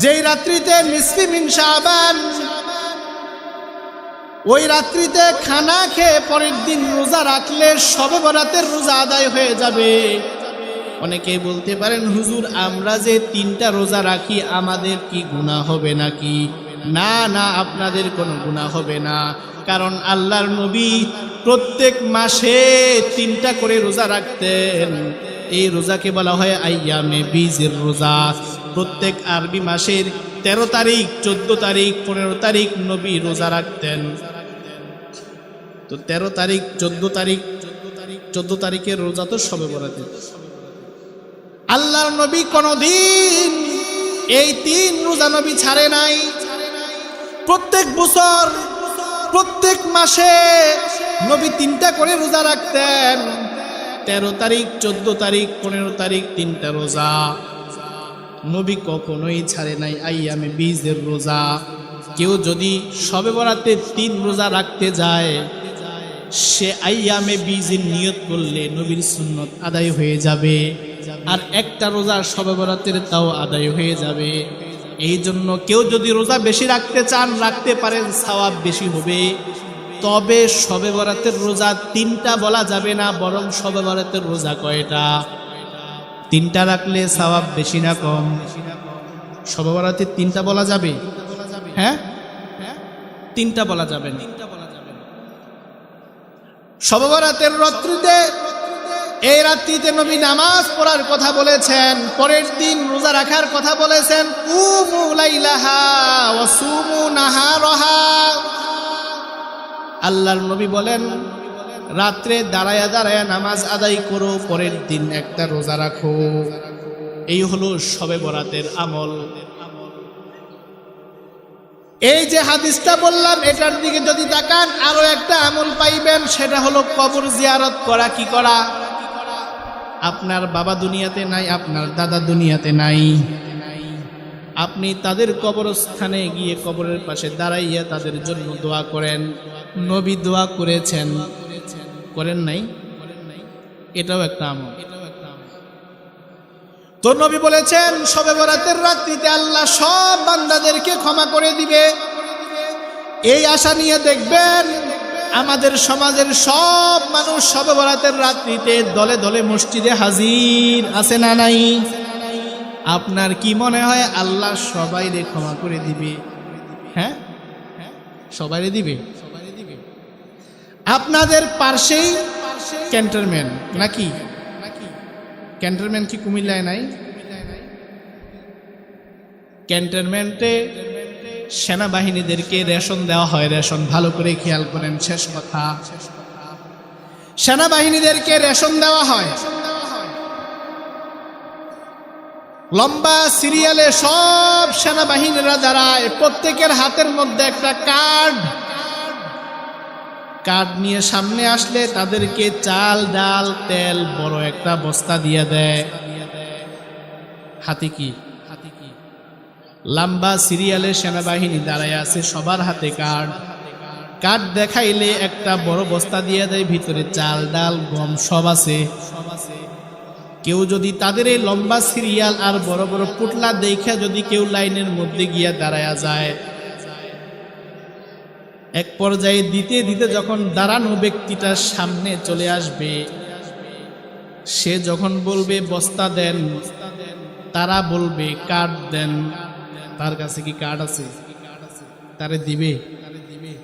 যেই রাত্রিতে নিসফি মিন শাবান, ওই রাত্রিতে খানা খেয়ে পরের দিন রোজা রাখলে সবে বরাতের রোজা আদায় হয়ে যাবে। অনেকে বলতে পারেন, হুজুর, আমরা যে তিনটা রোজা রাখি, আমাদের কি গুনাহ হবে নাকি? না না, আপনাদের কোনো গুনাহ হবে না। কারণ আল্লাহর নবী প্রত্যেক মাসে তিনটা করে রোজা রাখতেন। এই রোজাকে বলা হয় আইয়ামে বীজের রোজা। প্রত্যেক আরবি মাসের তেরো তারিখ, চোদ্দ তারিখ, পনেরো তারিখ নবী রোজা রাখতেন। তো তেরো তারিখ, চোদ্দ তারিখ, চোদ্দ তারিখের রোজা তো সবে বরাতে। আল্লাহর নবী কোনদিন এই তিন রোজা নবী ছাড়ে নাই। প্রত্যেক বছর, প্রত্যেক মাসে নবী তিনটা করে রোজা রাখতেন। তেরো তারিখ, চোদ্দ তারিখ, পনেরো তারিখ তিনটা রোজা। নবী কখনোই ছাড়ে নাই আইয়ামে বীজের রোজা। কেউ যদি সবে বরাতে তিন রোজা রাখতে যায়, সে আইয়ামে বীজের নিয়ত করলে নবীর সুন্নত আদায় হয়ে যাবে। আর একটা রোজা সবে বরাতের তাও আদায় হয়ে যাবে। এই জন্য কেউ যদি রোজা বেশি রাখতে চান, রাখতে পারেন, সওয়াব বেশি হবে। তবে সবে বরাতের রোজা তিনটা বলা যাবে না, বরং সবে বরাতের রোজা কয়টা? তিনটা রাখলে সওয়াব বেশি না কম। সবে বরাতের তিনটা বলা যাবে? হ্যাঁ? তিনটা বলা যাবে না। সবে বরাতের রাত্রিতে, এই রাত্রিতে নবী নামাজ পড়ার কথা বলেছেন, পরের দিন রোজা রাখার কথা বলেছেন আল্লাহর নবী বলেন রাত্রে দাঁড়ায়া দাঁড়ায়া নামাজ আদায় করো, পরের দিন একটা রোজা রাখো। এই হলো সবে বরাতের আমল। এই যে হাদিসটা বললাম, এটার দিকে যদি তাকান, আরও একটা আমল পাইবেন, সেটা হলো কবর জিয়ারত করা, কি করা? আপনার বাবা দুনিয়াতে নাই, আপনার দাদা দুনিয়াতে নাই। আপনি তাদের কবরস্থানে গিয়ে কবরের পাশে দাঁড়াইয়া তাদের জন্য দোয়া করেন। নবী দোয়া করেছেন। করেন নাই, এটাও একটা আমল। তো নবী বলেছেন, সবে বরাতের রাত্রিতে আল্লাহ সব বান্দাদেরকে ক্ষমা করে দিবে। এই আশা নিয়ে দেখবেন, আমাদের সমাজের সব মানুষ সবে বরাতের রাত্রিতে দলে দলে মসজিদে হাজির আছে না নাই? আপনার কি মনে হয় আল্লাহ সবাইরে ক্ষমা করে দিবে? হ্যাঁ? সবাই দিবে? আপনাদের পার্শ্বেই ক্যান্টনমেন্ট, নাকি? ক্যান্টনমেন্ট কি কুমিল্লায় নাই? ক্যান্টনমেন্টে সেনাবাহিনীদেরকে রেশন দেওয়া হয়, রেশন ভালো করে খেয়াল করেন, শেষ কথা। সেনাবাহিনীদেরকে রেশন দেওয়া হয়। লম্বা সিরিয়ালে সব সেনাবাহিনীরা দাঁড়ায়, প্রত্যেকের হাতের মধ্যে একটা কার্ড। কার্ড নিয়ে সামনে আসলে তাদেরকে চাল, ডাল, তেল বড় একটা বস্তা দিয়ে দেয়। হাতে কি? হাতে কি লম্বা সিরিয়ালে সেনাবাহিনী দাঁড়ায় আছে সবার হাতে কার্ড কাঠ দেখাইলে একটা বড় বস্তা দিয়ে দেয়, ভিতরে চাল, ডাল, গম সব আছে। কেউ যদি তাদের এই লম্বা সিরিয়াল আর বড় বড় পুটলা দেখে যদি কেউ লাইনের মধ্যে গিয়া দাঁড়ায়া যায়। এক পর্যায়ে দিতে দিতে যখন দাঁড়ানো ব্যক্তিটার সামনে চলে আসবে, সে যখন বলবে, বস্তা দেন। তারা বলবে কার্ড দেন। তার কাছে কি কার্ড আছে? তারে দিবে।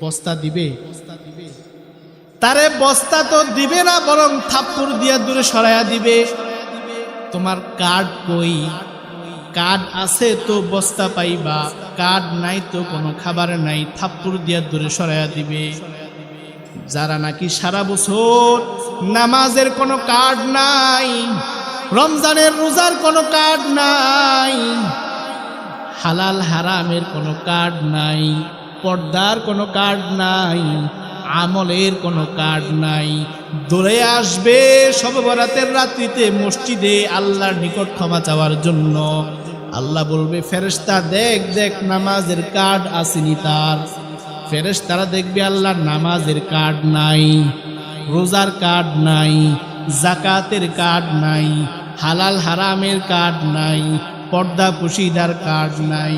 বস্তা দিবে। তারে বস্তা তো দিবে না, বরং থাপ্পুর দিয়া দূরে সরাইয়া দিবে। তোমার কার্ড কই? কার্ড আছে তো বস্তা পাইবা, কাঠ নাই তো কোনো খাবার নাই, থাপ্পড় দিয়া দূরে সরাইয়া দিবে। যারা নাকি সারা বছর নামাজের কোনো কার্ড নাই, রমজানের রোজার কোনো কার্ড নাই, হালাল হারামের কোনো কার্ড নাই, পর্দার কোনো কার্ড নাই, আমলের কোনো কার্ড নাই দৌড়ে আসবে সব বরাতের রাত্রিতে মসজিদে আল্লাহর নিকট ক্ষমা চাওয়ার জন্য। আল্লাহ বলবে, ফেরেশতা, দেখ দেখ, নামাজের কার্ড আসেনি তার। ফেরেশতারা দেখবে, আল্লাহ, নামাজের কার্ড নাই, রোজার কার্ড নাই জাকাতের কার্ড নাই, হালাল হারামের কার্ড নাই, পর্দা পুশিদার কার্ড নাই।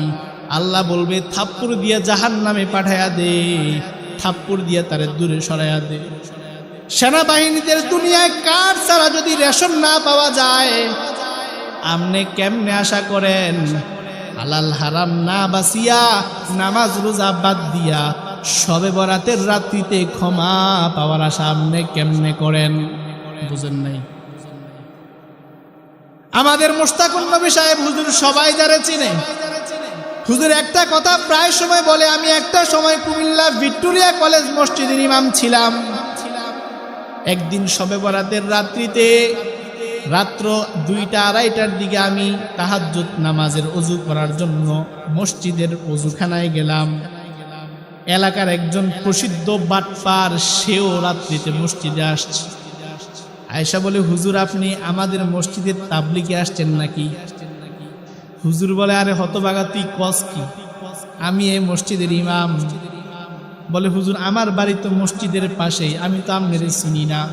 আল্লাহ বলবে, থাপ্পুর দিয়া জাহান নামে পাঠায়া দে, থাপ্পুর দিয়া তারে দূরে সরাইয়া দে। সেনাবাহিনীদের দুনিয়ায় কার্ড ছাড়া যদি রেশন না পাওয়া যায় আপনি কেমনে আশা করেন? হালাল হারাম না বাসিয়া নামাজ রোজা বাদ দিয়া সবে বরাতের রাত্রিতে ক্ষমা পাওয়ার আশা আপনি কেমনে করেন? বুঝেন নাই? আমাদের মোস্তাকুল নবী সাহেব হুজুর সবাই যারা চিনে। হুজুর একটা কথা প্রায় সময় বলে, আমি একটা সময় কুমিল্লা ভিক্টোরিয়া কলেজ মসজিদের ইমাম ছিলাম। একদিন সবে বরাতের রাত্রিতে রাত্র দুইটা আড়াইটার দিকে আমি তাহাজ্জুদ নামাজের অজু করার জন্য মসজিদের অজুখানায় গেলাম। এলাকার একজন প্রসিদ্ধ বাটপার, সেও রাত্রিতে মসজিদে আসছে। আয়সা বলে, হুজুর, আপনি আমাদের মসজিদের তাবলিকে আসছেন নাকি? হুজুর বলে, আরে হতবাগা তুই কস কি? আমি এই মসজিদের ইমাম। বলে, হুজুর, আমার বাড়ি তো মসজিদের পাশেই, আমি তো আমি চিনি না।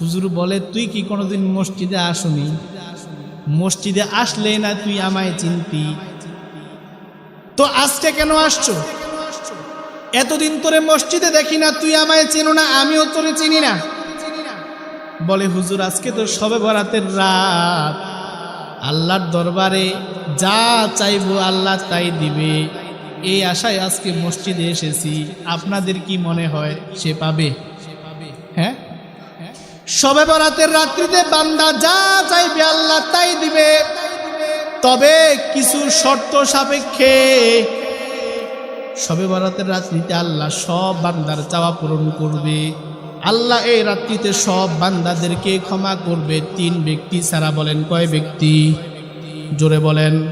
হুজুর বলে, তুই কি কোনোদিন মসজিদে আসনি? মসজিদে আসলে না, তুই আমায় চিনতি। তো আজকে কেন আসছো? এতদিন তোরে মসজিদে দেখি না, তুই আমায় চেনো না, আমিও তোরে চিনি না। বলে হুজুর, আজকে তো সবে বরাতের রাত। আল্লাহর দরবারে যা চাইব আল্লাহ তাই দিবে। এই আশায় আজকে মসজিদে এসেছি। আপনাদের কি মনে হয় সে পাবে? হ্যাঁ? সবে বরাতের রাত্রিতে বান্দা যা চাইবে আল্লাহ তাই দিবে। তবে কিছু শর্ত সাপেক্ষে সবে বরাতের রাত্রিতে আল্লাহ সব বান্দার চাওয়া পূরণ করবে। আল্লাহ এই রাত্রিতে সব বান্দাদেরকে ক্ষমা করবে। তিন ব্যক্তি ছাড়া বলেন কয় ব্যক্তি? জোরে বলেন।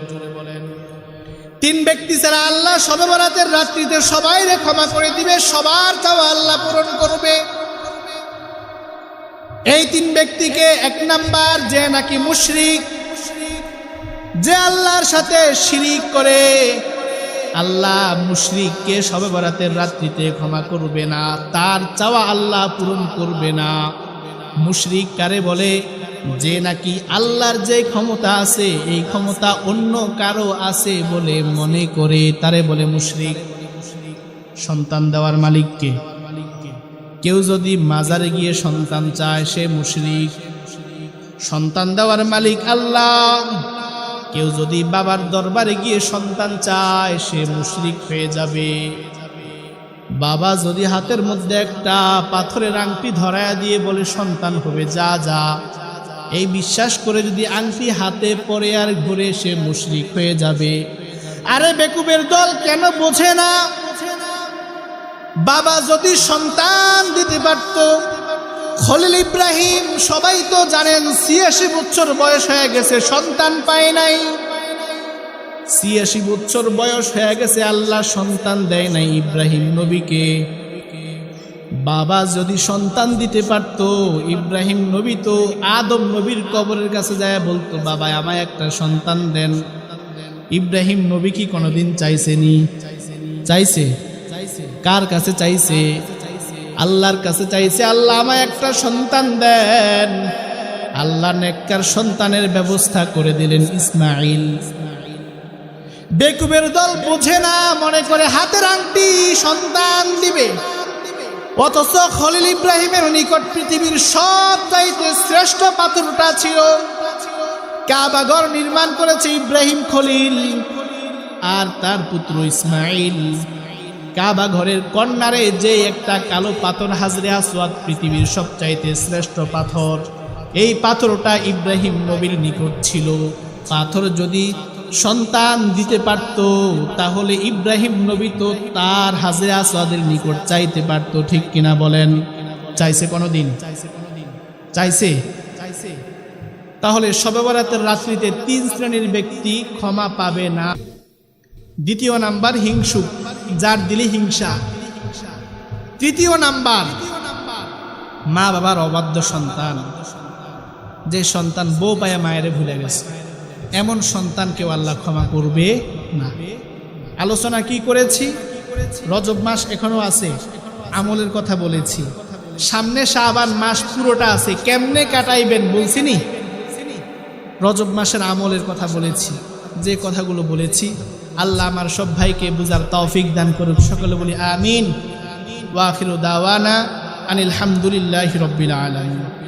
তিন ব্যক্তি ছাড়া আল্লাহ সবে বরাতের রাত্রিতে সবাইরে ক্ষমা করে দিবে। সবার চাওয়া আল্লাহ পূরণ করবে। এই তিন ব্যক্তিকে এক নাম্বার যে নাকি মুশরিক, যে আল্লাহর সাথে শিরিক করে। আল্লাহ মুশরিককে সবে বরাতের রাত্রিতে ক্ষমা করবে না, তার চাওয়া আল্লাহ পূরণ করবে না। মুশরিক কারে বলে, যে নাকি আল্লাহর যে ক্ষমতা আছে, এই ক্ষমতা অন্য কারও আছে বলে মনে করে, তারে বলে মুশরিক। সন্তান দেওয়ার মালিককে কেউ যদি মাজারে গিয়ে সন্তান চায়, সে মুশরিক। সন্তান দেওয়ার মালিক আল্লাহ। কেউ যদি বাবার দরবারে গিয়ে সন্তান চায়, সে মুশরিক হয়ে যাবে। বাবা যদি হাতের মধ্যে একটা পাথরের আংটি ধরায়া দিয়ে বলে, সন্তান হবে, যা যা। এই বিশ্বাস করে যদি আংটি হাতে পরে আর ঘুরে, সে মুশরিক হয়ে যাবে। আরে বেকুবের দল কেন বোঝে না? বাবা যদি সন্তান দিতে পারত, খলিল ইব্রাহিম, সবাই তো জানেন ছিয়াশি বছর বয়স হয়ে গেছে, সন্তান পায় নাই। ছিয়াশি বছর বয়স হয়ে গেছে, আল্লাহ সন্তান দেয় নাই ইব্রাহিম নবীকে। বাবা যদি সন্তান দিতে পারত, ইব্রাহিম নবী তো আদম নবীর কবরের কাছে যায় বলতো, বাবা, আমায় একটা সন্তান দেন। ইব্রাহিম নবী কি কোনোদিন চাইছেনি? চাইছে। কার কাছে চাইছে? আল্লাহর কাছে চাইছে। আল্লাহ আমায় একটা সন্তান দেন। আল্লাহ নেককার সন্তানের ব্যবস্থা করে দিলেন ইসমাইল বেকুবের দল বোঝে না, মনে করে হাতের আংটি সন্তান দিবে। অথচ খলিল ইব্রাহিমের নিকট পৃথিবীর সব চাইতে শ্রেষ্ঠ পাথরটা ছিল। কাবাগর নির্মাণ করেছে ইব্রাহিম খলিল। আর তার পুত্র ইসমাইল কাবা ঘরের কন্যারে যে একটা কালো পাথর হাজরে আসওয়াদ পৃথিবীর সবচাইতে শ্রেষ্ঠ পাথর। এই পাথরটা ইব্রাহিম নবীর নিকট ছিল। পাথর যদি সন্তান দিতে পারত, তাহলে ইব্রাহিম নবী তো তার হাজরে আসওয়াদের নিকট চাইতে পারত, ঠিক কিনা বলেন? চাইছে কোনোদিন? চাইছে? তাহলে সবে বরাতের রাত্রিতে তিন শ্রেণির ব্যক্তি ক্ষমা পাবে না। দ্বিতীয় নাম্বার হিংসুক যার দিলে হিংসা। তৃতীয় নাম্বার মা বাবার অবাধ্য সন্তান, যে সন্তান বউ পায়া মায়ের ভুলে গেছে। এমন সন্তানকেও আল্লাহ ক্ষমা করবে না। আলোচনা কি করেছি? রজব মাস এখনও আছে, আমলের কথা বলেছি। সামনে শাহবান মাস পুরোটা আছে, কেমনে কাটাইবেন বলছিনি রজব মাসের আমলের কথা বলেছি, যে কথাগুলো বলেছি আল্লাহ আমার সব ভাইকে বুঝার তৌফিক দান করুক। সকলে বলি আমিন। ওয়াখির দাওয়ানা আনিল হামদুলিল্লাহ রব্বিল আলামিন।